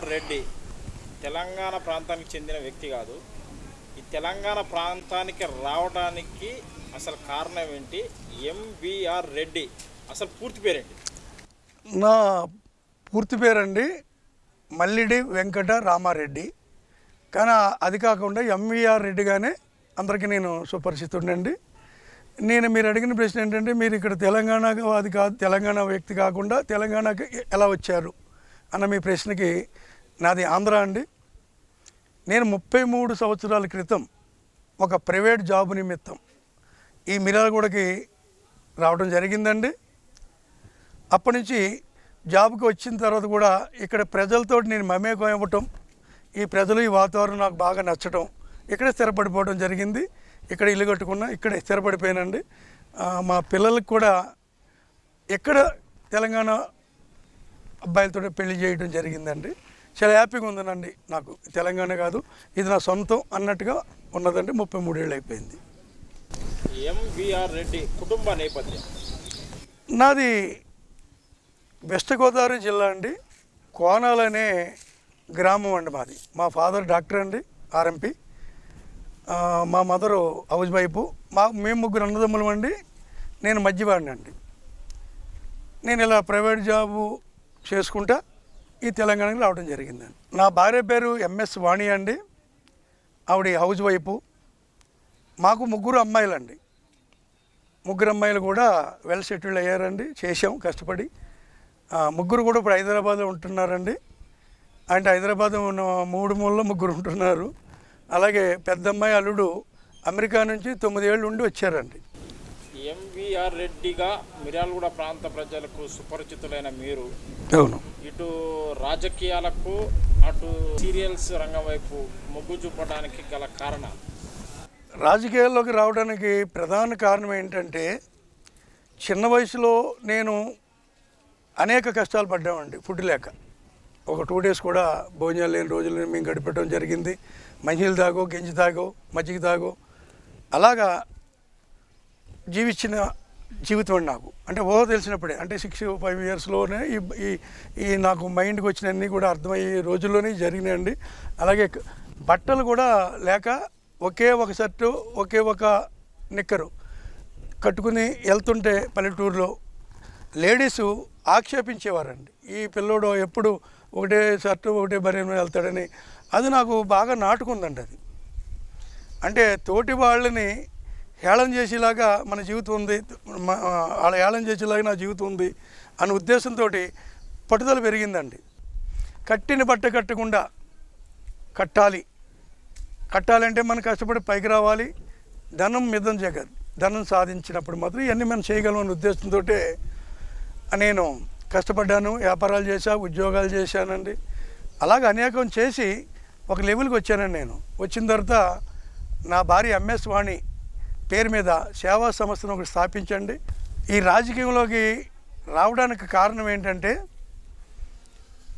MVR Reddy Telangana ప్రాంతానికి చెందిన వ్యక్తి కాదు. ఈ తెలంగాణ ప్రాంతానికి రావడానికి అసలు కారణం ఏంటి? ఎంబీఆర్ రెడ్డి. అసలు పూర్తి పేరేంటి? నా పూర్తి పేరండి మల్లిడి వెంకట రామారెడ్డి. కానీ అది కాకుండా ఎంవీఆర్ రెడ్డిగానే అందరికీ నేను సుపరిచితుండండి. నేను మీరు అడిగిన ప్రశ్న ఏంటంటే మీరు ఇక్కడ తెలంగాణ అది కాదు తెలంగాణ వ్యక్తి కాకుండా తెలంగాణకి ఎలా వచ్చారు? అన్న మీ ప్రశ్నకి నాది ఆంధ్ర అండి. నేను ముప్పై మూడు సంవత్సరాల క్రితం ఒక ప్రైవేట్ జాబ్ నిమిత్తం ఈ మిరాలగూడకి రావడం జరిగిందండి. అప్పటి నుంచి జాబ్కి వచ్చిన తర్వాత కూడా ఇక్కడ ప్రజలతో నేను మమేకం ఇవ్వటం ఈ ప్రజలు ఈ వాతావరణం నాకు బాగా నచ్చటం ఇక్కడే స్థిరపడిపోవడం జరిగింది. ఇక్కడ ఇల్లు కట్టుకున్నా ఇక్కడే స్థిరపడిపోయానండి. మా పిల్లలకు కూడా ఎక్కడ తెలంగాణ అబ్బాయిలతో పెళ్ళి చేయడం జరిగిందండి. చాలా హ్యాపీగా ఉందనండి. నాకు తెలంగాణ కాదు ఇది నా సొంతం అన్నట్టుగా ఉన్నదండి ముప్పై మూడేళ్ళు అయిపోయింది. ఎంవిఆర్ రెడ్డి కుటుంబ నేపథ్యం? నాది వెస్ట్ గోదావరి జిల్లా అండి. కోనాలు అనే గ్రామం అండి మాది. మా ఫాదర్ డాక్టర్ అండి ఆర్ఎంపి. మా మదరు హౌస్ వైపు మా మేము ముగ్గురు అన్నదమ్ములం అండి. నేను మధ్యవాడిని అండి. నేను ఇలా ప్రైవేట్ జాబు చేసుకుంటా ఈ తెలంగాణకి రావడం జరిగిందండి నా భార్య పేరు ఎంఎస్ వాణి అండి. ఆవిడ హౌస్ వైపు మాకు ముగ్గురు అమ్మాయిలండి. ముగ్గురు అమ్మాయిలు కూడా వెల్ సెటిల్డ్ అయ్యారండి. చేసాం కష్టపడి. ముగ్గురు కూడా ఇప్పుడు హైదరాబాద్లో ఉంటున్నారండి. అంటే హైదరాబాద్ ఉన్న మూడు మూలలో ముగ్గురు ఉంటున్నారు. అలాగే పెద్ద అమ్మాయి అల్లుడు అమెరికా నుంచి తొమ్మిది ఏళ్ళు ఉండి వచ్చారండి. ఎంవిఆర్ రెడ్డిగా మిర్యాలగూడ ప్రాంత ప్రజలకు సుపరిచితులైన మీరు అవును. ఇటు రాజకీయాలకు అటు సీరియల్స్ రంగం వైపు మొగ్గు చూపడానికి గల కారణాలు? రాజకీయాల్లోకి రావడానికి ప్రధాన కారణం ఏంటంటే చిన్న వయసులో నేను అనేక కష్టాలు పడ్డామండి ఫుడ్ లేక. ఒక టూ డేస్ కూడా భోజనాలు లేని రోజులు మేము గడిపడం జరిగింది. మంచినీళ్ళు తాగో గంజి తాగో మజ్జిగ తాగో. అలాగా జీవించిన జీవితం అండి నాకు. అంటే ఓ తెలిసినప్పుడే అంటే సిక్స్ ఫైవ్ ఇయర్స్లోనే ఈ ఈ నాకు మైండ్కి వచ్చినన్నీ కూడా అర్థమయ్యే రోజుల్లోనే జరిగినాయండి. అలాగే బట్టలు కూడా లేక ఒకే ఒక షర్టు ఒకే ఒక నిక్కరు కట్టుకుని వెళ్తుంటే పల్లెటూరులో లేడీస్ ఆక్షేపించేవారండి. ఈ పిల్లోడు ఎప్పుడు ఒకటే షర్టు ఒకటే బరీన వెళ్తాడని అది నాకు బాగా నాటుకుందండి అది. అంటే తోటి వాళ్ళని హేళన చేసేలాగా మన జీవితం ఉంది వాళ్ళ హేళన చేసేలాగా నా జీవితం ఉంది అనే ఉద్దేశంతో పట్టుదల పెరిగిందండి. కట్టిన బట్ట కట్టకుండా కట్టాలి. కట్టాలంటే మనం కష్టపడి పైకి రావాలి. ధనం మిద్దం జగత్ ధనం సాధించినప్పుడు మాత్రం ఇవన్నీ మనం చేయగలం అనే ఉద్దేశంతో నేను కష్టపడ్డాను వ్యాపారాలు చేశా ఉద్యోగాలు చేశానండి. అలాగ అనేకం చేసి ఒక లెవెల్కి వచ్చానండి నేను. వచ్చిన తర్వాత నా భార్య ఎంఎస్ వాణి పేరు మీద సేవా సంస్థను ఒకటి స్థాపించండి. ఈ రాజకీయంలోకి రావడానికి కారణం ఏంటంటే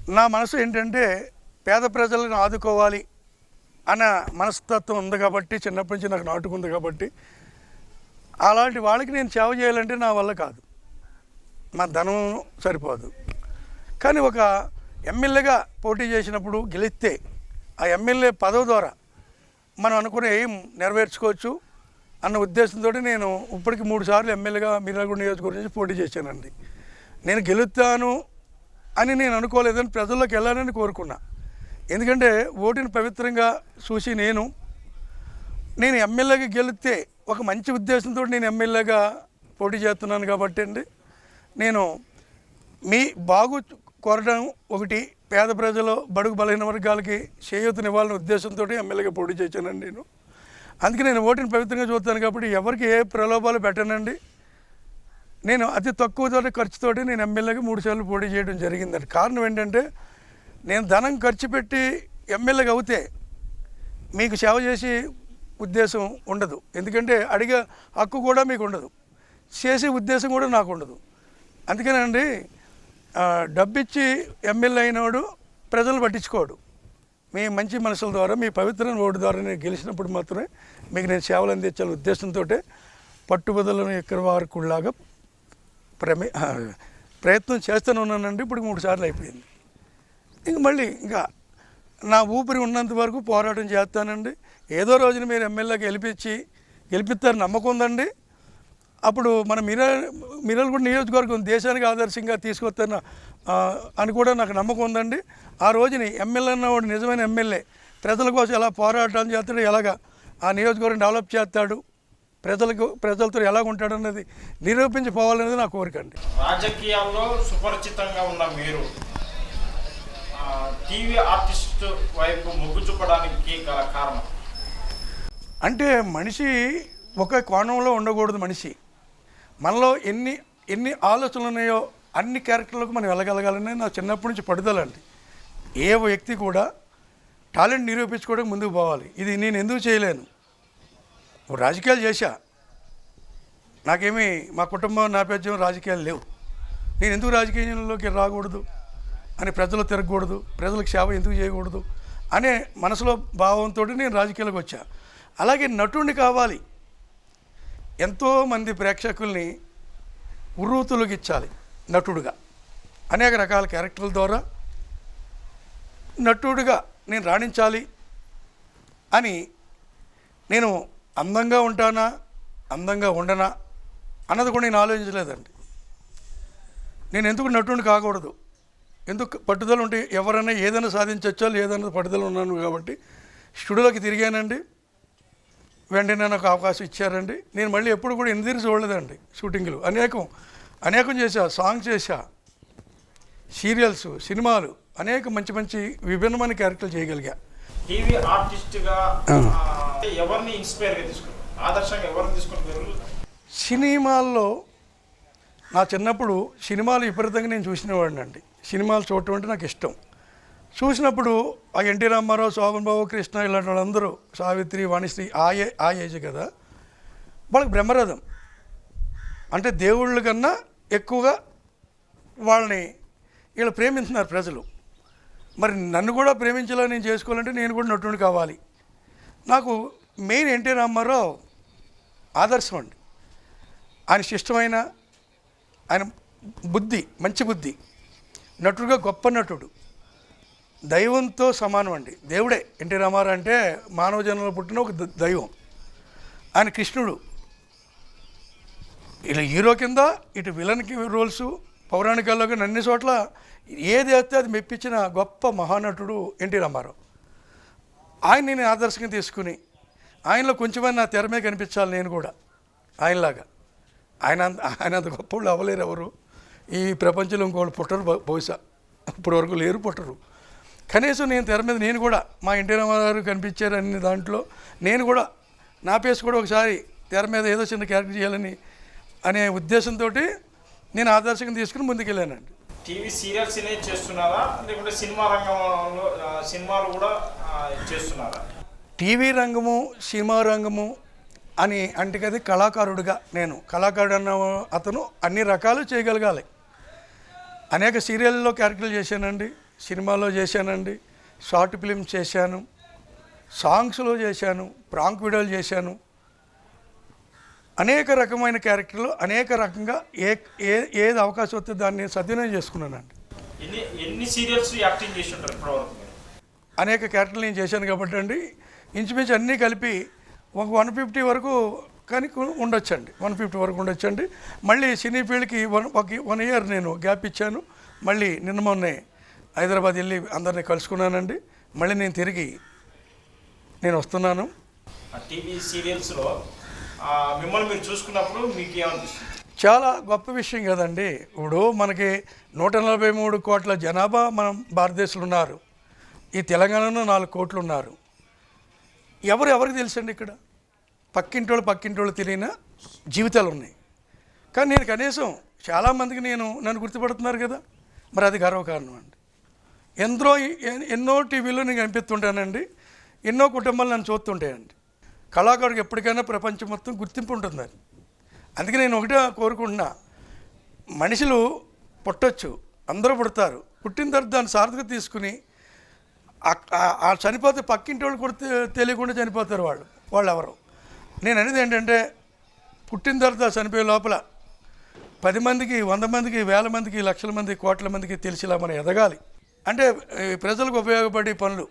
నా మనసు ఏంటంటే పేద ప్రజలను ఆదుకోవాలి అన్న మనస్తత్వం ఉంది కాబట్టి చిన్నప్పటి నుంచి నాకు నాటుకుంది కాబట్టి అలాంటి వాళ్ళకి నేను సేవ చేయాలంటే నా వల్ల కాదు. మా ధనం సరిపోదు. కానీ ఒక ఎమ్మెల్యేగా పోటీ చేసినప్పుడు గెలిస్తే ఆ ఎమ్మెల్యే పదవి ద్వారా మనం అనుకునే ఏం నెరవేర్చుకోవచ్చు? అన్న ఉద్దేశంతో నేను ఇప్పటికి మూడు సార్లు ఎమ్మెల్యేగా మీరాగూడ నియోజకవర్గం నుంచి పోటీ చేశానండి. నేను గెలుస్తాను అని నేను అనుకోలేదని ప్రజల్లోకి వెళ్ళాలని కోరుకున్నా. ఎందుకంటే ఓటుని పవిత్రంగా చూసి నేను నేను ఎమ్మెల్యేగా గెలిస్తే ఒక మంచి ఉద్దేశంతో నేను ఎమ్మెల్యేగా పోటీ చేస్తున్నాను కాబట్టి అండి నేను మీ బాగు కోరడం ఒకటి పేద ప్రజలు బడుగు బలహీన వర్గాలకి చేయూతనివ్వాలనే ఉద్దేశంతో ఎమ్మెల్యేగా పోటీ చేశానండి నేను. అందుకే నేను ఓటుని పవిత్రంగా చూస్తాను కాబట్టి ఎవరికి ఏ ప్రలోభాలు పెట్టనండి. నేను అతి తక్కువ ధర ఖర్చుతోటి నేను ఎమ్మెల్యేకి మూడు సార్లు పోటీ చేయడం జరిగిందండి. కారణం ఏంటంటే నేను ధనం ఖర్చు పెట్టి ఎమ్మెల్యేకి అవుతే మీకు సేవ చేసే ఉద్దేశం ఉండదు. ఎందుకంటే అడిగే హక్కు కూడా మీకు ఉండదు. చేసే ఉద్దేశం కూడా నాకు ఉండదు. అందుకేనండి డబ్బిచ్చి ఎమ్మెల్యే అయినవాడు ప్రజలు పట్టించుకోడు. మీ మంచి మనసుల ద్వారా మీ పవిత్రమైన ఓటు ద్వారా నేను గెలిచినప్పుడు మాత్రమే మీకు నేను సేవలు అందించాలని ఉద్దేశంతో పట్టుబదలను ఎక్కడ వారకులాగా ప్రమే ప్రయత్నం చేస్తూనే ఉన్నానండి. ఇప్పుడు మూడు సార్లు అయిపోయింది. ఇంక మళ్ళీ ఇంకా నా ఊపిరి ఉన్నంత వరకు పోరాటం చేస్తానండి. ఏదో రోజున మీరు ఎమ్మెల్యేకి గెలిపించి గెలిపిస్తారు నమ్మకం ఉందండి. అప్పుడు మన మినల్ మినల్గూడ నియోజకవర్గం దేశానికి ఆదర్శంగా తీసుకొస్తాను ఆ, అని కూడా నాకు నమ్మకం ఉందండి. ఆ రోజుని ఎమ్మెల్యే అన్నవాడు నిజమైన ఎమ్మెల్యే. ప్రజల కోసం ఎలా పోరాటం చేస్తాడు ఎలాగా ఆ నియోజకవర్గం డెవలప్ చేస్తాడు ప్రజలకు ప్రజలతో ఎలాగ ఉంటాడు అన్నది నిరూపించిపోవాలనేది నా కోరిక అండి. రాజకీయాల్లో సుపరిచితంగా ఉన్న మీరు టీవీ ఆర్టిస్ట్ వైపు మొగ్గు చూపడానికి గల కారణం? అంటే మనిషి ఒక కోణంలో ఉండకూడదు మనిషి. మనలో ఎన్ని ఎన్ని ఆలోచనలు ఉన్నాయో అన్ని క్యారెక్టర్లకు మనం వెళ్ళగలగాలని నా చిన్నప్పటి నుంచి పడుదలండి ఏ వ్యక్తి కూడా టాలెంట్ నిరూపించుకోవడానికి ముందుకు పోవాలి. ఇది నేను ఎందుకు చేయలేను? ఓ రాజకీయాలు చేశా. నాకేమీ మా కుటుంబం నాపేద్యం రాజకీయాలు లేవు. నేను ఎందుకు రాజకీయంలోకి రాకూడదు? అని ప్రజలు తిరగకూడదు. ప్రజలకు సేవ ఎందుకు చేయకూడదు? అనే మనసులో భావంతో నేను రాజకీయాలకు వచ్చా. అలాగే నటుడిని కావాలి. ఎంతోమంది ప్రేక్షకుల్ని ఉర్రూతులకిచ్చాలి నటుడుగా. అనేక రకాల క్యారెక్టర్ల ద్వారా నటుడుగా నేను రాణించాలి అని నేను అందంగా ఉంటానా అందంగా ఉండనా అన్నది కూడా నేను ఆలోచించలేదండి. నేను ఎందుకు నటుని కాకూడదు? ఎందుకు పట్టుదల ఉంటే ఎవరైనా ఏదైనా సాధించవచ్చో లేదన్నది పట్టుదల ఉన్నాను కాబట్టి స్టూడియోలోకి తిరిగానండి. వెంటనే నాకు అవకాశం ఇచ్చారండి. నేను మళ్ళీ ఎప్పుడు కూడా ఎనిమిది చూడలేదండి షూటింగ్లు. అనేకం అనేకం చేశా సాంగ్ చేశా సీరియల్స్ సినిమాలు అనేక మంచి మంచి విభిన్నమైన క్యారెక్టర్లు చేయగలిగా. టీవీ ఆర్టిస్ట్గా ఎవరిని ఇన్స్పైర్గా తీసుకున్నారు? ఆదర్శంగా ఎవరిని తీసుకుని మీరు? సినిమాల్లో నా చిన్నప్పుడు సినిమాలు విపరీతంగా నేను చూసినవాడిని అండి సినిమాలు చూడటం అంటే నాకు ఇష్టం. చూసినప్పుడు ఆ ఎన్టీ రామారావు శోభన్ బాబు కృష్ణ ఇలాంటి వాళ్ళందరూ సావిత్రి వాణిశ్రీ ఆ ఏ ఆ ఏజ్ కదా వాళ్ళకి బ్రహ్మరథం. అంటే దేవుళ్ళ కన్నా ఎక్కువగా వాళ్ళని వీళ్ళు ప్రేమిస్తున్నారు ప్రజలు. మరి నన్ను కూడా ప్రేమించేలా నేను చేసుకోవాలంటే నేను కూడా నటుడిని కావాలి. నాకు మెయిన్ ఎన్టీ రామారావు ఆదర్శం అండి. ఆయన శిష్టమైన ఆయన బుద్ధి మంచి బుద్ధి. నటుడుగా గొప్ప నటుడు. దైవంతో సమానం అండి. దేవుడే. ఎన్టీ రామారావు అంటే మానవ జన్మలో పుట్టిన ఒక దైవం. ఆయన కృష్ణుడు. ఇలా హీరో కింద ఇటు విలన్కి రోల్స్ పౌరాణికాల్లో కానీ అన్ని చోట్ల ఏది వేస్తే అది మెప్పించిన గొప్ప మహానటుడు ఎన్టీ రామారావు. ఆయన నేను ఆదర్శంగా తీసుకుని ఆయనలో కొంచెమైనా నా తెర మీద కనిపించాలి నేను కూడా ఆయనలాగా. ఆయన ఆయన అంత గొప్ప వాళ్ళు అవ్వలేరు ఎవరు. ఈ ప్రపంచంలో ఇంకోళ్ళు పుట్టరు బహుశా. ఇప్పటివరకు లేరు పుట్టరు. కనీసం నేను తెర మీద నేను కూడా మా ఎన్టీ రామారావు గారు కనిపించారు అన్ని దాంట్లో నేను కూడా నా పేస్ కూడా ఒకసారి తెర మీద ఏదో చిన్న క్యారెక్టర్ చేయాలని అనే ఉద్దేశంతో నేను ఆదర్శంగా తీసుకుని ముందుకెళ్ళానండి. టీవీ సీరియల్స్ చేస్తున్నారా? లేకుంటే సినిమా రంగంలో సినిమాలు కూడా చేస్తున్నారా? టీవీ రంగము సినిమా రంగము అని అంటే కదా కళాకారుడిగా నేను కళాకారుడు అన్న అతను అన్ని రకాలు చేయగలగాలి. అనేక సీరియల్లో క్యారెక్టర్లు చేశానండి. సినిమాలో చేశానండి. షార్ట్ ఫిలిమ్స్ చేశాను. సాంగ్స్లో చేశాను. ప్రాంక్ వీడియోలు చేశాను. అనేక రకమైన క్యారెక్టర్లు అనేక రకంగా ఏ ఏ ఏది అవకాశం వస్తే దాన్ని సద్వినియోగం చేసుకున్నానండి. ఎన్ని ఎన్ని సీరియల్స్ యాక్టింగ్ చేసి ఉంటారు ఇప్పటివరకు మీరు అనేక క్యారెక్టర్లు నేను చేశాను కాబట్టి అండి. ఇంచుమించు అన్నీ కలిపి ఒక వన్ ఫిఫ్టీ వరకు కానీ ఉండొచ్చండి. వన్ ఫిఫ్టీ వరకు ఉండొచ్చండి. మళ్ళీ సినీ ఫీల్డ్కి వన్ ఒక వన్ ఇయర్ నేను గ్యాప్ ఇచ్చాను. మళ్ళీ నిన్న మొన్నే హైదరాబాద్ వెళ్ళి అందరినీ కలుసుకున్నానండి. మళ్ళీ నేను తిరిగి నేను వస్తున్నాను. టీవీ సీరియల్స్లో మిమ్మల్ని మీరు చూసుకున్నప్పుడు మీకు ఏమనిపిస్తుంది చాలా గొప్ప విషయం కదండి. ఇప్పుడు మనకి నూట నలభై మూడు కోట్ల జనాభా మనం భారతదేశంలో ఉన్నారు. ఈ తెలంగాణలో నాలుగు కోట్లు ఉన్నారు. ఎవరు ఎవరికి తెలుసండి ఇక్కడ? పక్కింటోళ్ళు పక్కింటోళ్ళు తెలియని జీవితాలు ఉన్నాయి. కానీ నేను కనీసం చాలామందికి నేను నన్ను గుర్తుపడుతున్నారు కదా. మరి అది గర్వకారణం అండి. ఎందరో ఎన్నో టీవీలో నేను కనిపిస్తుంటానండి. ఎన్నో కుటుంబాలు నన్ను చూస్తుంటాయండి. కళాకారుడికి ఎప్పటికైనా ప్రపంచం మొత్తం గుర్తింపు ఉంటుంది అందుకే నేను ఒకటే కోరుకుంటున్నా. మనుషులు పుట్టొచ్చు అందరూ పుడతారు. పుట్టిన తర్వాత దాన్ని సార్థక తీసుకుని ఆ- చనిపోతే పక్కింటి వాళ్ళు కూడా తెలియకుండా చనిపోతారు వాళ్ళు. వాళ్ళు ఎవరు నేను అనేది ఏంటంటే పుట్టిన తర్వాత చనిపోయే లోపల పది మందికి వంద మందికి వేల మందికి లక్షల మంది కోట్ల మందికి తెలిసిలా మనం ఎదగాలి. అంటే ప్రజలకు ఉపయోగపడే పనులు.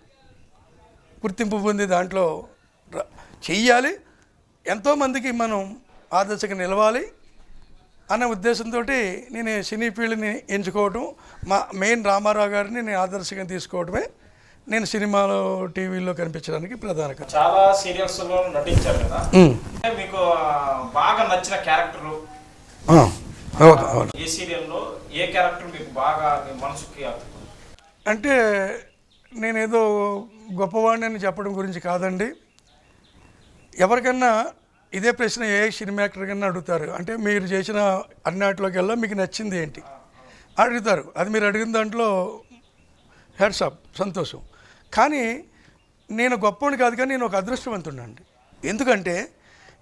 గుర్తింపు పొంది దాంట్లో చెయ్యాలి. ఎంతోమందికి మనం ఆదర్శంగా నిలవాలి అన్న ఉద్దేశంతో నేను సినీ ఫీల్డ్ని ఎంచుకోవటం మా మెయిన్ రామారావు గారిని నేను ఆదర్శంగా తీసుకోవడమే నేను సినిమాలో టీవీలో కనిపించడానికి ప్రధాన చాలా సీరియల్స్లో నటించారు కదా. మీకు బాగా నచ్చిన క్యారెక్టర్? ఏ సీరియల్లో ఏ క్యారెక్టర్ మీకు బాగా మనసుకి? అంటే నేనేదో గొప్పవాడిని అని చెప్పడం గురించి కాదండి. ఎవరికన్నా ఇదే ప్రశ్న ఏ సినిమా యాక్టర్ కన్నా అడుగుతారు. అంటే మీరు చేసిన అన్నిటిలోకెల్లా మీకు నచ్చింది ఏంటి? అడుగుతారు. అది మీరు అడిగిన దాంట్లో హెడ్సప్ సంతోషం. కానీ నేను గొప్పవాడిని కాదు కానీ నేను ఒక అదృష్టవంతుడండి ఎందుకంటే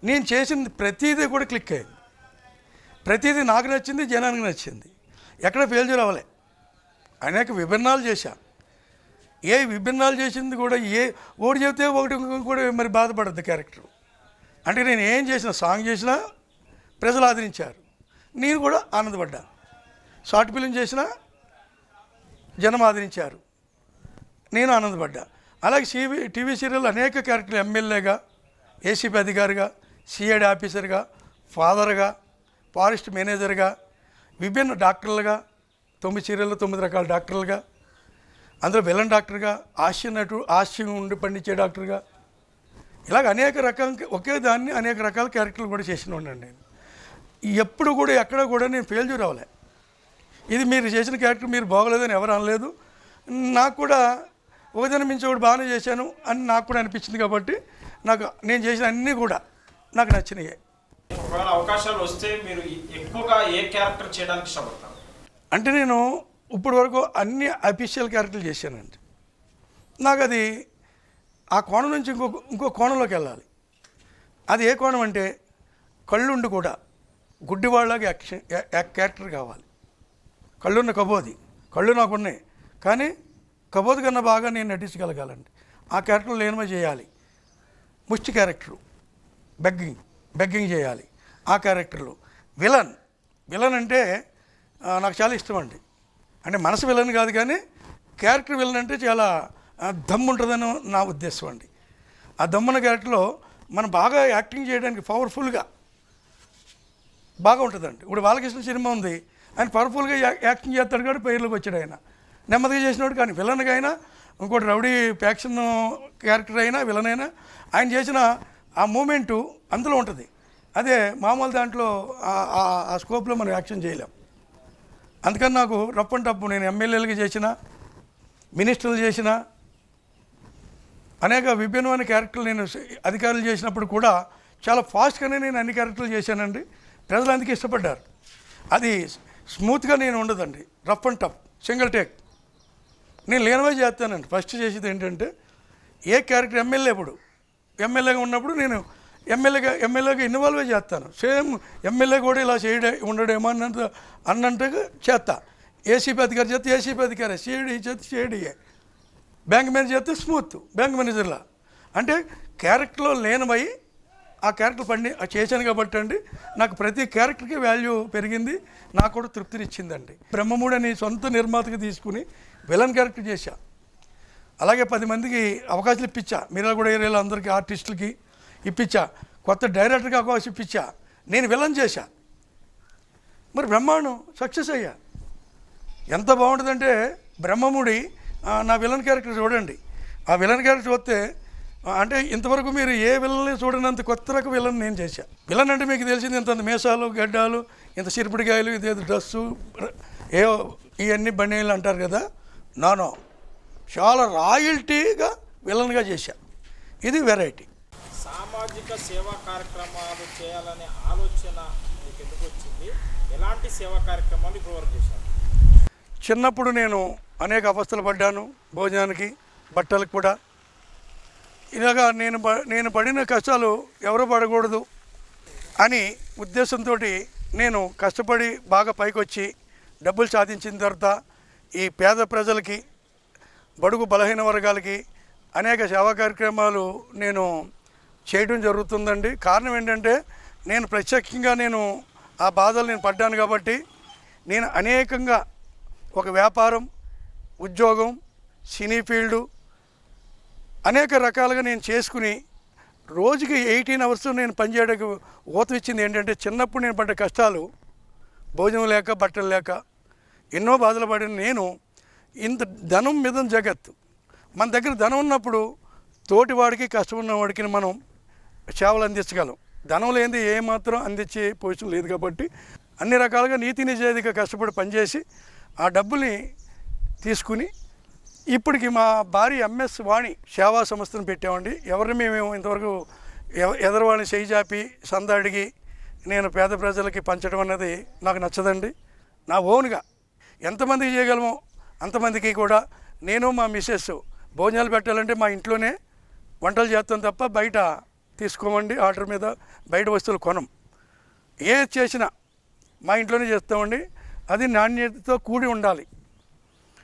నేను చేసింది ప్రతిదీ కూడా క్లిక్ అయింది. ప్రతిదీ నాకు నచ్చింది జనానికి నచ్చింది. ఎక్కడ ఫెయిల్ అవ్వలే. అనేక విభిన్నాలు చేశా. ఏ విభిన్నాలు చేసింది కూడా ఏ ఓడి చెబితే ఒకటి కూడా మరి బాధపడద్దు క్యారెక్టర్. అంటే నేను ఏం చేసిన సాంగ్ చేసినా ప్రజలు ఆదరించారు. నేను కూడా ఆనందపడ్డా. షార్ట్ ఫిలిం చేసినా జనం ఆదరించారు. నేను ఆనందపడ్డా. అలాగే టీవీ టీవీ సీరియల్ అనేక క్యారెక్టర్లు ఎమ్మెల్యేగా ఏసీపీ అధికారిగా సిఐడి ఆఫీసర్గా ఫాదర్గా ఫారెస్ట్ మేనేజర్గా విభిన్న డాక్టర్లుగా తొమ్మిది చీరల్లో తొమ్మిది రకాల డాక్టర్లుగా అందులో విలన్ డాక్టర్గా హాస్య నటు హాస్యం ఉండి పండించే డాక్టర్గా. ఇలాగ అనేక రకాల ఒకే దాన్ని అనేక రకాల క్యారెక్టర్లు కూడా చేసిన ఉన్నాను నేను. ఎప్పుడు కూడా ఎక్కడ కూడా నేను ఫెయిల్యూర్ అవ్వలే ఇది మీరు చేసిన క్యారెక్టర్ మీరు బాగోలేదని ఎవరు అనలేదు. నాకు కూడా ఒకదాని మించి ఒకటి బాగానే చేశాను అని నాకు కూడా అనిపించింది కాబట్టి నాకు నేను చేసిన అన్నీ కూడా నాకు నచ్చినాయి. ఒకవేళ అవకాశాలు వస్తే మీరు ఎక్కువగా ఏ క్యారెక్టర్ చేయడానికి ఇష్టపడతారు? అంటే నేను ఇప్పటి వరకు అన్ని అఫీషియల్ క్యారెక్టర్లు చేశానండి. నాకు అది ఆ కోణం నుంచి ఇంకో ఇంకో కోణంలోకి వెళ్ళాలి. అది ఏ కోణం అంటే కళ్ళుండి కూడా గుడ్డివాళ్ళకి యాక్షన్ క్యారెక్టర్ కావాలి. కళ్ళున్న కబోది కళ్ళు నాకున్నాయి. కానీ కబోది కన్నా బాగా నేను నటించగలగాలండి. ఆ క్యారెక్టర్ లేనివే చేయాలి. ముష్టి క్యారెక్టరు బెగ్గింగ్ బెగ్గింగ్ చేయాలి. ఆ క్యారెక్టర్లు విలన్ విలన్ అంటే నాకు చాలా ఇష్టం అండి అంటే మనసు విలన్ కాదు కానీ క్యారెక్టర్ విలన్ అంటే చాలా దమ్ముంటుందని దమ్ము ఉంటుందని నా ఉద్దేశం అండి. ఆ దమ్మున్న క్యారెక్టర్లో మనం బాగా యాక్టింగ్ చేయడానికి పవర్ఫుల్గా బాగా ఉంటుందండి. ఇప్పుడు బాలకృష్ణ సినిమా ఉంది. ఆయన పవర్ఫుల్గా యా- యాక్టింగ్ చేస్తాడు కాబట్టి పేర్లోకి వచ్చాడు ఆయన. నెమ్మదిగా చేసినాడు కానీ విలన్గా అయినా ఇంకోటి రౌడీ ఫ్యాక్షన్ క్యారెక్టర్ అయినా విలన్ అయినా ఆయన చేసిన ఆ మూమెంటు అందులో ఉంటుంది. అదే మామూలు దాంట్లో ఆ- ఆ- ఆ స్కోప్లో మనం యాక్షన్ చేయలేం. అందుకని నాకు రఫ్ టప్పు నేను ఎమ్మెల్యేలుగా చేసిన మినిస్టర్లు చేసిన అనేక విభిన్నమైన క్యారెక్టర్లు నేను అధికారులు చేసినప్పుడు కూడా చాలా ఫాస్ట్గానే నేను అన్ని క్యారెక్టర్లు చేశానండి. ప్రజలు అందుకే ఇష్టపడ్డారు. అది స్మూత్గా నేను ఉండదండి. Rough and tough single take. నేను లేనవే చేస్తానండి. ఫస్ట్ చేసేది ఏంటంటే ఏ క్యారెక్టర్ ఎమ్మెల్యే ఇప్పుడు ఎమ్మెల్యేగా ఉన్నప్పుడు నేను ఎమ్మెల్యేగా ఎమ్మెల్యేగా ఇన్వాల్వ్ చేస్తాను. సేమ్ ఎమ్మెల్యే కూడా ఇలా చేయడే ఉండడేమో అన్నంత అన్నంతగా చేస్తా. ఏసీపీ అధికారి చేస్తే ఏసీపీ అధికారి సిఐడి చేస్తే సిఐడిఏ బ్యాంక్ మేనేజర్ చేస్తే స్మూత్ బ్యాంక్ మేనేజర్లా. అంటే క్యారెక్టర్లో లేనవై ఆ క్యారెక్టర్ పండి చేశాను కాబట్టి అండి నాకు ప్రతి క్యారెక్టర్కి వాల్యూ పెరిగింది నాకు కూడా తృప్తినిచ్చిందండి. బ్రహ్మముడు అని సొంత నిర్మాతకి తీసుకుని విలన్ క్యారెక్టర్ చేశా. అలాగే పది మందికి అవకాశాలు ఇప్పించా. మీరా కూడా ఏరియాలో అందరికీ ఆర్టిస్టులకి ఇప్పించా. కొత్త డైరెక్టర్గా కోసం ఇప్పించా. నేను విలన్ చేశా. మరి బ్రహ్మాండం సక్సెస్ అయ్యా. ఎంత బాగుంటుందంటే బ్రహ్మముడి నా విలన్ క్యారెక్టర్ చూడండి. ఆ విలన్ క్యారెక్టర్ వస్తే అంటే ఇంతవరకు మీరు ఏ విలన్ని చూడనంత కొత్త రకం విలన్ నేను చేశా. విలన్ అంటే మీకు తెలిసింది ఇంత మీసాలు గడ్డాలు ఇంత సిరిపిడికాయలు ఇదేదో డ్రస్సు ఏ ఇవన్నీ బండిలు అంటారు కదా. నానో చాలా రాయల్టీగా విలన్గా చేశా. ఇది వెరైటీ. సామాజిక సేవా కార్యక్రమాలు చేయాలనే ఆలోచన మీకు ఎందుకు వచ్చింది? ఎలాంటి సేవా కార్యక్రమాలు ఇప్పుడు వరకు చేశారు? చిన్నప్పుడు నేను అనేక అవస్థలు పడ్డాను భోజనానికి బట్టలకు కూడా. ఇలాగా నేను నేను పడిన కష్టాలు ఎవరు పడకూడదు అని ఉద్దేశంతో నేను కష్టపడి బాగా పైకొచ్చి డబ్బులు సాధించిన తర్వాత ఈ పేద ప్రజలకి బడుగు బలహీన వర్గాలకి అనేక సేవా కార్యక్రమాలు నేను చేయడం జరుగుతుందండి. కారణం ఏంటంటే నేను ప్రత్యేకంగా నేను ఆ బాధలు నేను పడ్డాను కాబట్టి నేను అనేకంగా ఒక వ్యాపారం ఉద్యోగం సినీ ఫీల్డు అనేక రకాలుగా నేను చేసుకుని రోజుకి ఎయిటీన్ అవర్స్ నేను పనిచేయడానికి ఊతం ఇచ్చింది ఏంటంటే చిన్నప్పుడు నేను పడ్డ కష్టాలు భోజనం లేక బట్టలు లేక ఎన్నో బాధలు పడిన నేను ఇంత ధనం మీద జగత్ మన దగ్గర ధనం ఉన్నప్పుడు తోటివాడికి కష్టం ఉన్నవాడికి మనం సేవలు అందించగలం. ధనం లేనిది ఏమాత్రం అందించే పొజిషన్ లేదు కాబట్టి అన్ని రకాలుగా నీతి నిజాయితీగా కష్టపడి పనిచేసి ఆ డబ్బుని తీసుకుని ఇప్పటికి మా భార్య ఎంఎస్ వాణి సేవా సంస్థను పెట్టామండి. ఎవరిని మేము ఇంతవరకు ఎదరవాణి చేయి చాపి సంద అడిగి నేను పేద ప్రజలకి పంచడం అన్నది నాకు నచ్చదండి. నా ఓన్గా ఎంతమందికి చేయగలమో అంతమందికి కూడా నేను మా మిస్సెస్ భోజనాలు పెట్టాలంటే మా ఇంట్లోనే వంటలు చేస్తాం తప్ప బయట తీసుకోమండి ఆర్డర్ మీద బయట వస్తువులు కొనం. ఏది చేసినా మా ఇంట్లోనే చేస్తామండి. అది నాణ్యతతో కూడి ఉండాలి.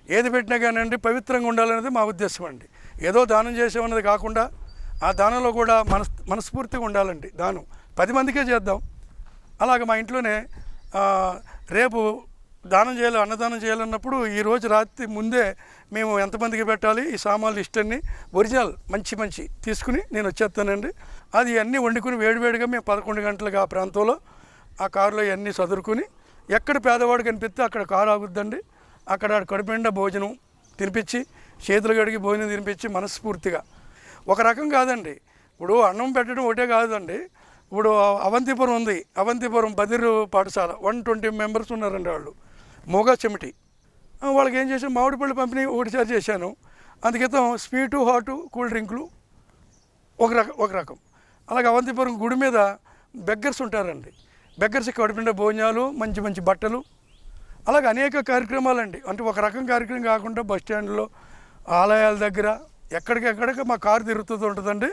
ఏది పెట్టినా కానివ్వండి పవిత్రంగా ఉండాలనేది మా ఉద్దేశం అండి ఏదో దానం చేసామన్నది కాకుండా ఆ దానంలో కూడా మనస్ మనస్ఫూర్తిగా ఉండాలండి. దానం. పది మందికే చేద్దాం. అలాగ మా ఇంట్లోనే రేపు దానం చేయాలి అన్నదానం చేయాలన్నప్పుడు ఈ రోజు రాత్రి ముందే మేము ఎంతమందికి పెట్టాలి ఈ సామాన్లు ఇష్టాన్ని ఒరిజినల్ మంచి మంచి తీసుకుని నేను వచ్చేస్తానండి. అది అన్నీ వండుకుని వేడివేడిగా మేము పదకొండు గంటలకు ఆ ప్రాంతంలో ఆ కారులో ఇవన్నీ చదురుకుని ఎక్కడ పేదవాడు కనిపిస్తే అక్కడ కారు ఆగుద్దండి. అక్కడ కడుపు భోజనం తినిపించి చేతులు కడిగి భోజనం తినిపించి మనస్ఫూర్తిగా. ఒక రకం కాదండి. ఇప్పుడు అన్నం పెట్టడం ఒకటే కాదండి. ఇప్పుడు అవంతిపురం ఉంది. అవంతిపురం బదిరు పాఠశాల. వన్ ట్వంటీ మెంబర్స్ ఉన్నారండి వాళ్ళు. మూగా చెమిటి. వాళ్ళకి ఏం చేశాను మామిడి పళ్ళు పంపిణీ ఒకటిసారి చేశాను. అందుకితం స్వీటు హాటు కూల్ డ్రింకులు ఒక రకం ఒక రకం. అలాగే అవంతిపురం గుడి మీద బెగ్గర్స్ ఉంటారండి. బెగ్గర్స్ కడుపుండే భోజనాలు మంచి మంచి బట్టలు. అలాగే అనేక కార్యక్రమాలండి. అంటే ఒక రకం కార్యక్రమం కాకుండా బస్ స్టాండ్లో ఆలయాల దగ్గర ఎక్కడికెక్కడికి మా కారు తిరుగుతూ ఉంటుందండి.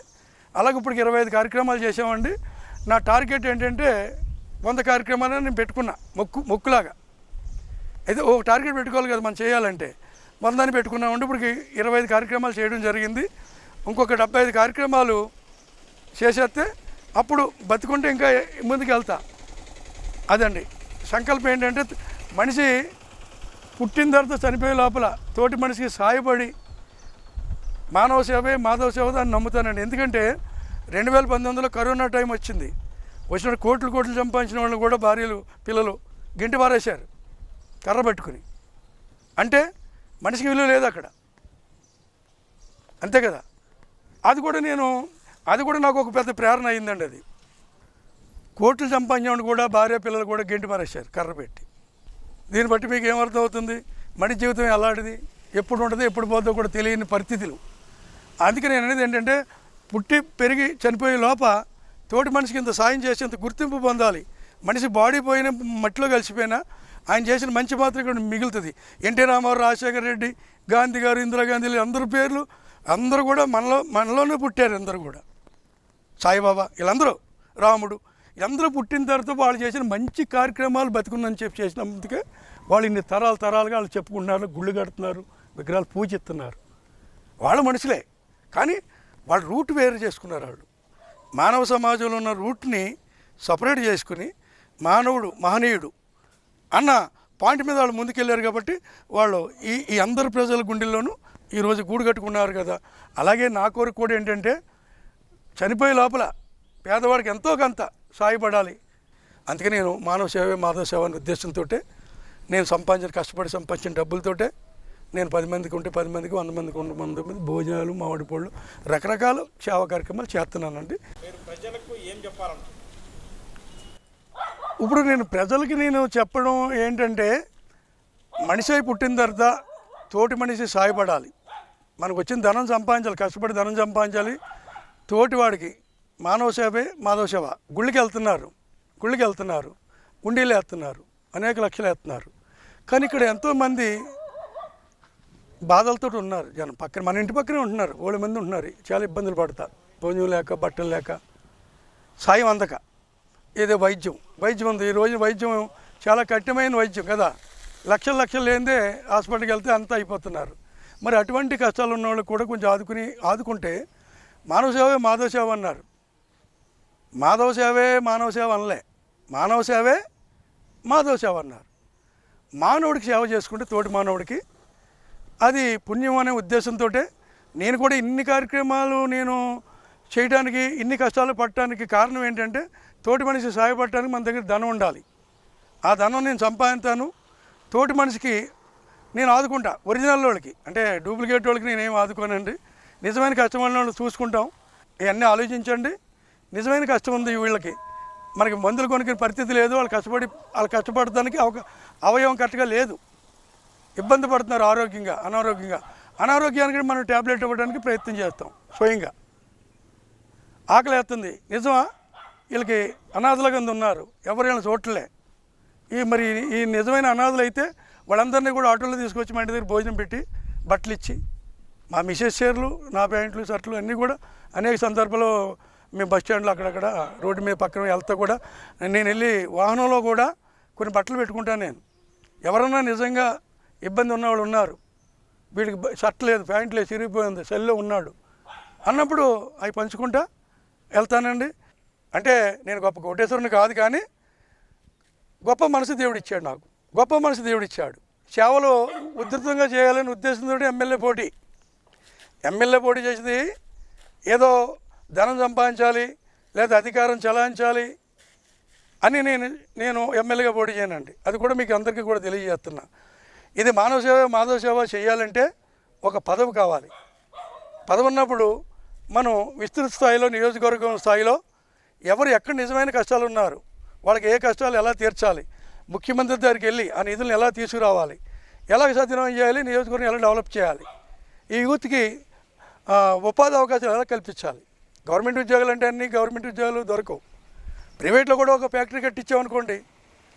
అలాగే ఇప్పుడు ఇరవై ఐదు కార్యక్రమాలు చేసామండి నా టార్గెట్ ఏంటంటే వంద కార్యక్రమాలను నేను పెట్టుకున్నా. మొక్కు మొక్కులాగా. అయితే ఓ టార్గెట్ పెట్టుకోవాలి కదా మనం చేయాలంటే. వందని పెట్టుకున్నామంటే ఇప్పటికి ఇరవై ఐదు కార్యక్రమాలు చేయడం జరిగింది. ఇంకొక డెబ్బై ఐదు కార్యక్రమాలు చేసేస్తే అప్పుడు బతుకుంటే ఇంకా ముందుకు వెళ్తా అదండి. సంకల్పం ఏంటంటే మనిషి పుట్టిన తర్వాత చనిపోయే లోపల తోటి మనిషికి సాయపడి మానవ సేవే మాధవ సేవ అని నమ్ముతానండి. ఎందుకంటే రెండు వేల పంతొమ్మిదిలో కరోనా టైం వచ్చింది. వచ్చిన కోట్లు కోట్లు సంపాదించిన వాళ్ళు కూడా భార్యలు పిల్లలు గింటి పారేశారు కర్ర పెట్టుకుని. అంటే మనిషికి విలువ లేదు అక్కడ. అంతే కదా? అది కూడా నేను అది కూడా నాకు ఒక పెద్ద ప్రేరణ అయిందండి అది. కోట్లు సంపాదించడం కూడా భార్య పిల్లలు కూడా గెంటి మారేశారు కర్ర పెట్టి. దీన్ని బట్టి మీకు ఏమర్థం అవుతుంది? మనిషి జీవితం ఎలాంటిది? ఎప్పుడు ఉంటుందో ఎప్పుడు పోతుందో కూడా తెలియని పరిస్థితులు. అందుకే నేను అనేది ఏంటంటే పుట్టి పెరిగి చనిపోయే లోప తోటి మనిషికి ఇంత సాయం చేసేంత గుర్తింపు పొందాలి. మనిషి బాడీ పోయిన మట్టిలో కలిసిపోయినా ఆయన చేసిన మంచి పాత్ర ఇక్కడ మిగులుతుంది. ఎన్టీ రామారావు రాజశేఖర రెడ్డి గాంధీ గారు ఇందిరాగాంధీ అందరి పేర్లు అందరూ కూడా మనలో మనలోనే పుట్టారు అందరూ కూడా. సాయిబాబా వీళ్ళందరూ రాముడు వీళ్ళందరూ పుట్టిన తర్వాత వాళ్ళు చేసిన మంచి కార్యక్రమాలు బతుకుందని చెప్పి చేసినందుకే వాళ్ళు ఇన్ని తరాలు తరాలుగా వాళ్ళు చెప్పుకుంటున్నారు గుళ్ళు కడుతున్నారు విగ్రహాలు పూజిస్తున్నారు. వాళ్ళ మనుషులే. కానీ వాళ్ళ రూట్ వేరు చేసుకున్నారు వాళ్ళు. మానవ సమాజంలో ఉన్న రూట్ని సపరేట్ చేసుకుని మానవుడు మహనీయుడు అన్న పాయింట్ మీద వాళ్ళు ముందుకెళ్ళారు కాబట్టి వాళ్ళు ఈ ఈ అందరు ప్రజల గుండెల్లోనూ ఈరోజు గూడు కట్టుకున్నారు కదా. అలాగే నా కోరిక కూడా ఏంటంటే చనిపోయే లోపల పేదవాడికి ఎంతో కొంత సాయపడాలి. అందుకే నేను మానవ సేవ మాధవ సేవ అనే ఉద్దేశంతో నేను సంపాదించిన కష్టపడి సంపాదించిన డబ్బులతోటే నేను పది మందికి ఉంటే పది మందికి వంద మందికి వంద మంది మంది భోజనాలు మామిడి పళ్ళు రకరకాల సేవా కార్యక్రమాలు చేస్తున్నానండి. ప్రజలకు ఏం చెప్పాలంటే ఇప్పుడు నేను ప్రజలకి నేను చెప్పడం ఏంటంటే మనిషి అయి పుట్టిన తర్వాత తోటి మనిషి సాయపడాలి. మనకు వచ్చిన ధనం సంపాదించాలి కష్టపడి ధనం సంపాదించాలి. తోటి వాడికి మానవ సేవే మాధవ సేవ. గుళ్ళకి వెళ్తున్నారు గుళ్ళకి వెళ్తున్నారు గుండీలు వేస్తున్నారు అనేక లక్షలు వేస్తున్నారు. కానీ ఇక్కడ ఎంతోమంది బాధలతో ఉన్నారు జనం. పక్కన మన ఇంటి పక్కనే ఉంటున్నారు ఓళ్ళ మంది ఉంటున్నారు. చాలా ఇబ్బందులు పడతారు. భోజనం లేక బట్టలు లేక సాయం అందక. ఇదే వైద్యం. వైద్యం ఉంది. ఈ రోజు వైద్యం చాలా కఠినమైన వైద్యం కదా. లక్షలు లక్షలు లేనిదే హాస్పిటల్కి వెళ్తే అంతా అయిపోతున్నారు. మరి అటువంటి కష్టాలు ఉన్న వాళ్ళు కూడా కొంచెం ఆదుకుని ఆదుకుంటే మానవ సేవే మాధవ సేవ అన్నారు. మాధవ సేవే మానవ సేవ అనలే. మానవ సేవే మాధవ సేవ అన్నారు. మానవుడికి సేవ చేసుకుంటే తోటి మానవుడికి అది పుణ్యం అనే ఉద్దేశంతో నేను కూడా ఇన్ని కార్యక్రమాలు నేను చేయడానికి ఇన్ని కష్టాలు పడటానికి కారణం ఏంటంటే తోటి మనిషి సహాయపడటానికి మన దగ్గర ధనం ఉండాలి. ఆ ధనం నేను సంపాదించాను. తోటి మనిషికి నేను ఆదుకుంటా. ఒరిజినల్ వాళ్ళకి అంటే డూప్లికేట్ వాళ్ళకి నేనేం ఆదుకోనండి. నిజమైన కష్టమైన వాళ్ళు చూసుకుంటాం. ఇవన్నీ ఆలోచించండి. నిజమైన కష్టం ఉంది వీళ్ళకి. మనకి మందులు కొనుక్కునే పరిస్థితి లేదు. వాళ్ళు కష్టపడి వాళ్ళు కష్టపడటానికి అవక అవయవం కరెక్ట్గా లేదు. ఇబ్బంది పడుతున్నారు ఆరోగ్యంగా అనారోగ్యంగా. అనారోగ్యానికి మనం ట్యాబ్లెట్ ఇవ్వడానికి ప్రయత్నం చేస్తాం స్వయంగా. ఆకలి వేస్తుంది నిజమా? వీళ్ళకి అనాథల కింద ఉన్నారు. ఎవరైనా వీళ్ళని చూడలే ఈ మరి ఈ నిజమైన అనాథలు అయితే వాళ్ళందరినీ కూడా ఆటోలో తీసుకొచ్చి మా ఇంటి దగ్గర భోజనం పెట్టి బట్టలు ఇచ్చి మా మిసెస్ చీరలు నా ప్యాంట్లు షర్ట్లు అన్నీ కూడా అనేక సందర్భాల్లో మేము బస్ స్టాండ్లో అక్కడక్కడ రోడ్డు మీద పక్కన వెళ్తా కూడా నేను వెళ్ళి వాహనంలో కూడా కొన్ని బట్టలు పెట్టుకుంటాను నేను. ఎవరన్నా నిజంగా ఇబ్బంది ఉన్నవాళ్ళు ఉన్నారు. వీడికి షర్ట్ లేదు ప్యాంట్ లేదు చిరిగిపోయింది సెల్లో ఉన్నాడు అన్నప్పుడు అవి పంచుకుంటా వెళ్తానండి. అంటే నేను గొప్ప కోటేశ్వరుని కాదు కానీ గొప్ప మనసు దేవుడు ఇచ్చాడు నాకు. గొప్ప మనసు దేవుడు ఇచ్చాడు ఉధృతంగా చేయాలని ఉద్దేశంతో ఎమ్మెల్యే పోటీ. ఎమ్మెల్యే పోటీ చేసింది ఏదో ధనం సంపాదించాలి లేదా అధికారం చలాయించాలి అని నేను నేను ఎమ్మెల్యేగా పోటీ చేయనండి. అది కూడా మీకు అందరికీ కూడా తెలియజేస్తున్నా. ఇది మానవ సేవ మాధవ సేవ చేయాలంటే ఒక పదవి కావాలి. పదవి ఉన్నప్పుడు మనం విస్తృత స్థాయిలో నియోజకవర్గం స్థాయిలో ఎవరు ఎక్కడ నిజమైన కష్టాలు ఉన్నారు వాళ్ళకి ఏ కష్టాలు ఎలా తీర్చాలి ముఖ్యమంత్రి దగ్గరికి వెళ్ళి ఆ నిధులను ఎలా తీసుకురావాలి ఎలా సద్వినియోగం చేయాలి నియోజకవర్గం ఎలా డెవలప్ చేయాలి ఈ యూత్కి ఉపాధి అవకాశాలు ఎలా కల్పించాలి. గవర్నమెంట్ ఉద్యోగాలు అంటే అన్ని గవర్నమెంట్ ఉద్యోగాలు దొరకవు. ప్రైవేట్లో కూడా ఒక ఫ్యాక్టరీ కట్టించామనుకోండి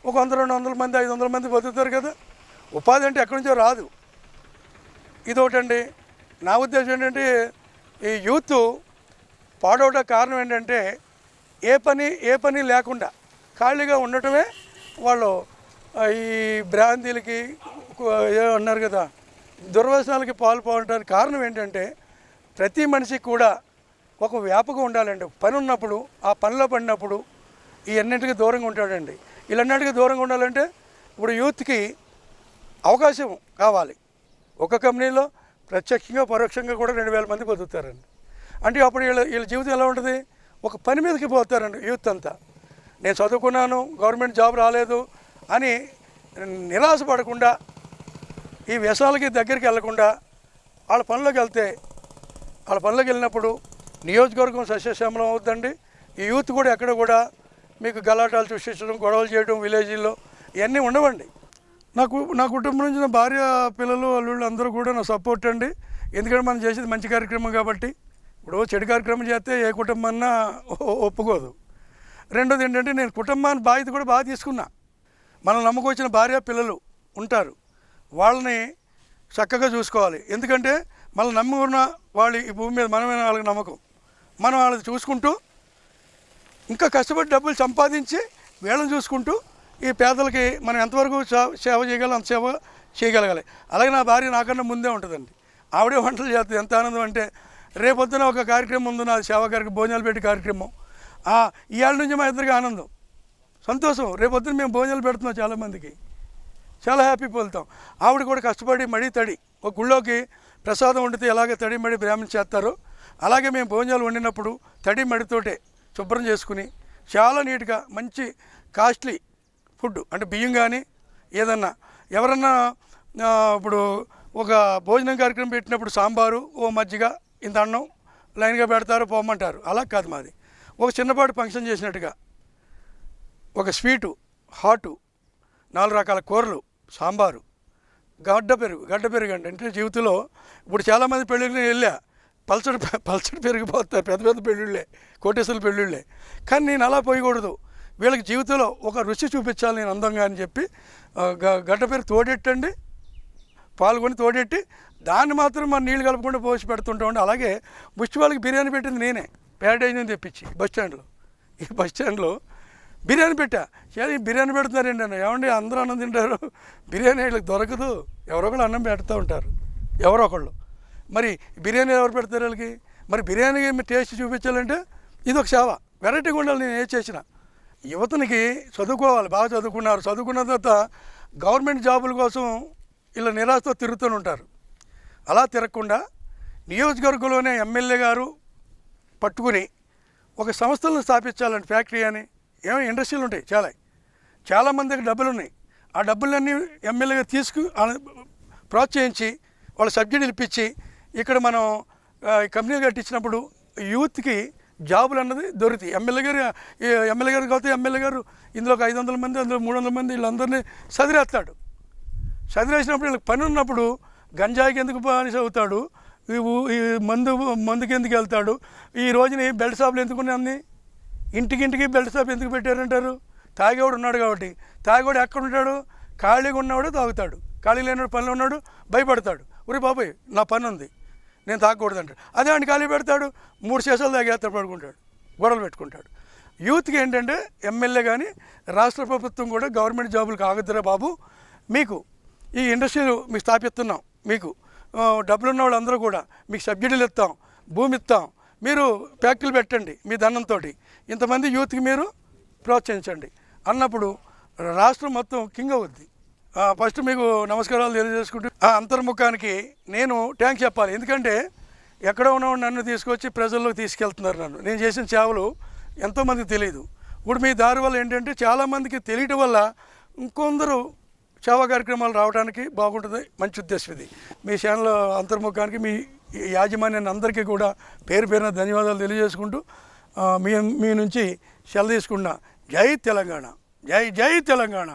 ఒక వంద రెండు వందల మంది ఐదు వందల మంది బతుకుతారు కదా. ఉపాధి అంటే ఎక్కడి నుంచో రాదు. ఇదొకటండి. నా ఉద్దేశం ఏంటంటే ఈ యూత్ పాడవట కారణం ఏంటంటే ఏ పని ఏ పని లేకుండా ఖాళీగా ఉండటమే వాళ్ళు ఈ భ్రాంతిలకి ఏదో అన్నారు కదా దుర్వ్యసనాలకి పాల్పోవడానికి కారణం ఏంటంటే ప్రతి మనిషికి కూడా ఒక వ్యాపకం ఉండాలండి. పని ఉన్నప్పుడు ఆ పనిలో పడినప్పుడు ఈ అన్నింటికి దూరంగా ఉంటాడండి. వీళ్ళన్నిటికీ దూరంగా ఉండాలంటే ఇప్పుడు యూత్కి అవకాశం కావాలి. ఒక కంపెనీలో ప్రత్యక్షంగా పరోక్షంగా కూడా రెండు వేల మంది బతుకుతారండి. అంటే అప్పుడు వీళ్ళ వీళ్ళ జీవితం ఎలా ఉంటుంది? ఒక పని మీదకి పోతారండి యూత్ అంతా. నేను చదువుకున్నాను గవర్నమెంట్ జాబ్ రాలేదు అని నిరాశపడకుండా ఈ వ్యసనాలకి దగ్గరికి వెళ్ళకుండా వాళ్ళ పనులకు వెళ్తే వాళ్ళ పనులకు వెళ్ళినప్పుడు నియోజకవర్గం సస్యశ్యామలం అవుతుందండి ఈ యూత్ కూడా ఎక్కడ కూడా మీకు గలాటాలు సృష్టించడం గొడవలు చేయడం విలేజీల్లో ఇవన్నీ ఉండవండి. నాకు నా కుటుంబం నుంచి నా భార్య పిల్లలు వాళ్ళు అందరూ కూడా నా సపోర్ట్ అండి. ఎందుకంటే మనం చేసేది మంచి కార్యక్రమం కాబట్టి. ఇప్పుడు చెడు కార్యక్రమం చేస్తే ఏ కుటుంబం ఒప్పుకోదు. రెండోది ఏంటంటే నేను కుటుంబాన్ని బాధ్యత కూడా బాగా తీసుకున్నా. మనం నమ్ముకొచ్చిన భార్య పిల్లలు ఉంటారు. వాళ్ళని చక్కగా చూసుకోవాలి. ఎందుకంటే మనం నమ్మి ఉన్న వాళ్ళు ఈ భూమి మీద మనమే వాళ్ళకి నమ్మకం. మనం వాళ్ళని చూసుకుంటూ ఇంకా కష్టపడి డబ్బులు సంపాదించి వీళ్ళని చూసుకుంటూ ఈ పేదలకి మనం ఎంతవరకు సేవ చేయగలం అంత సేవ చేయగలగాలి. అలాగే నా భార్య నాకన్నా ముందే ఉంటుందండి. ఆవిడే వంటలు చేస్తుంది. ఎంత ఆనందం అంటే రేపొద్దున ఒక కార్యక్రమం ఉంది నా సేవా కార్యక్రమం భోజనాలు పెట్టి కార్యక్రమం. ఈ ఇవాళ నుంచి మా ఇద్దరికి ఆనందం. సంతోషం. రేపొద్దున మేము భోజనాలు పెడుతున్నాం చాలామందికి. చాలా హ్యాపీ పోలుతాం. ఆవిడ కూడా కష్టపడి మడి తడి ఒక గుళ్ళోకి ప్రసాదం వండితే ఎలాగ తడి మడి బ్రాహ్మణ చేస్తారో అలాగే మేము భోజనాలు వండినప్పుడు తడి మడితోటే శుభ్రం చేసుకుని చాలా నీట్గా మంచి కాస్ట్లీ ఫుడ్ అంటే బియ్యం కానీ ఏదన్నా. ఎవరన్నా ఇప్పుడు ఒక భోజనం కార్యక్రమం పెట్టినప్పుడు సాంబారు ఓ మజ్జిగ ఇంత అన్నం లైన్గా పెడతారు పోమంటారు అలా కాదు మాది. ఒక చిన్నపాటి ఫంక్షన్ చేసినట్టుగా. ఒక స్వీటు హాటు నాలుగు రకాల కూరలు సాంబారు. గడ్డ పెరుగు గడ్డ పెరుగు అండి అంటే జీవితంలో ఇప్పుడు చాలామంది పెళ్ళిళ్ళు వెళ్ళా. పల్చడి పల్చడి పెరిగిపోతారు పెద్ద పెద్ద పెళ్ళిళ్ళే కోటేశ్వర పెళ్ళిళ్ళే. కానీ నేను అలా పోయకూడదు. వీళ్ళకి జీవితంలో ఒక రుచి చూపించాలి నేను అందంగా అని చెప్పి గ- గడ్డ పేరు తోడెట్టండి పాల్గొని తోడెట్టి దాన్ని మాత్రం మన నీళ్ళు కలపకుండా పోసి పెడుతుంటామండి అలాగే బుష్టి వాళ్ళకి బిర్యానీ పెట్టింది నేనే. ప్యారడైజ్ నుంచి తెప్పించి బస్ స్టాండ్లో. ఈ బస్ స్టాండ్లో బిర్యానీ పెట్టా. "ఏ, ఈ బిర్యానీ పెడుతున్నారండి అన్న? ఏమండి అందరూ అన్నం తింటారు. బిర్యానీ వీళ్ళకి దొరకదు. ఎవరో ఒకళ్ళు అన్నం పెడుతూ ఉంటారు. ఎవరో ఒకళ్ళు. మరి బిర్యానీ ఎవరు పెడతారు వీళ్ళకి? మరి బిర్యానీ టేస్ట్ చూపించాలంటే ఇది ఒక సేవ. వెరైటీగా ఉండాలి నేను ఏం చేసినా. యువతనికి చదువుకోవాలి బాగా చదువుకున్నారు. చదువుకున్న తర్వాత గవర్నమెంట్ జాబుల కోసం ఇలా నిరాశతో తిరుగుతూ ఉంటారు. అలా తిరగకుండా నియోజకవర్గంలోనే ఎమ్మెల్యే గారు పట్టుకుని ఒక సంస్థలను స్థాపించాలండి ఫ్యాక్టరీ అని. ఏమో ఇండస్ట్రీలు ఉంటాయి చాలా. చాలామంది దగ్గర డబ్బులు ఉన్నాయి. ఆ డబ్బులన్నీ ఎమ్మెల్యేగా తీసుకు ప్రోత్సహించి వాళ్ళ సబ్సిడీలు ఇప్పించి ఇక్కడ మనం కంపెనీలు కట్టించినప్పుడు యూత్కి జాబులు అన్నది దొరుకుతాయి ఎమ్మెల్యే గారు ఎమ్మెల్యే గారు కాకపోతే ఎమ్మెల్యే గారు ఇందులో ఒక ఐదు వందల మంది అందులో మూడు వందల మంది వీళ్ళందరినీ చదివేస్తాడు చదివేసినప్పుడు వీళ్ళకి పని ఉన్నప్పుడు గంజాయికి ఎందుకు బానిస అవుతాడు? ఈ మందు మందుకి ఎందుకు వెళ్తాడు? ఈ రోజుని బెల్ట్ షాపులు ఎందుకున్నాయి ఇంటికింటికి బెల్ట్ షాప్ ఎందుకు పెట్టారంటారు? తాగేవాడు ఉన్నాడు కాబట్టి. తాగేవాడు ఎక్కడ ఉంటాడు? ఖాళీగా ఉన్నవాడు తాగుతాడు. ఖాళీ లేనివాడు పనిలో ఉన్నాడు భయపడతాడు. ఒరే బాబాయ్ నా పని ఉంది నేను తాగకూడదు అంటాడు. అదే వాడిని ఖాళీ పెడతాడు మూడు శేషాలు తాగేస్తాడు పడుకుంటాడు గొడవలు పెట్టుకుంటాడు. యూత్కి ఏంటంటే ఎమ్మెల్యే కానీ రాష్ట్ర ప్రభుత్వం కూడా గవర్నమెంట్ జాబులు కాగద్దురా బాబు. మీకు ఈ ఇండస్ట్రీలు మీకు స్థాపిస్తున్నాం మీకు. డబ్బులున్న డబ్బులు ఉన్న వాళ్ళందరూ కూడా మీకు సబ్సిడీలు ఇస్తాం భూమి ఇస్తాం. మీరు ఫ్యాక్టరీలు పెట్టండి మీ దండంతో ఇంతమంది యూత్కి మీరు ప్రోత్సహించండి. అన్నప్పుడు రాష్ట్రం మొత్తం కింగ్ అవుద్ది. ఫస్ట్ మీకు నమస్కారాలు తెలియజేసుకుంటూ ఆ అంతర్ముఖానికి నేను ట్యాంక్ చెప్పాలి. ఎందుకంటే ఎక్కడ ఉన్నవాడు నన్ను తీసుకొచ్చి ప్రజల్లోకి తీసుకెళ్తున్నారు నన్ను. నేను చేసిన సేవలు ఎంతోమందికి తెలియదు ఇప్పుడు మీ దారి వల్ల ఏంటంటే చాలామందికి తెలియటం వల్ల ఇంకొందరు సేవా కార్యక్రమాలు రావడానికి బాగుంటుంది. మంచి ఉద్దేశం ఇది. మీ ఛానల్ అంతర్ముఖానికి మీ యాజమాన్యాన్ని అందరికీ కూడా పేరు పేరున ధన్యవాదాలు తెలియజేసుకుంటూ మీ మీ నుంచి సెల తీసుకున్నా జై తెలంగాణ. జై జై తెలంగాణ.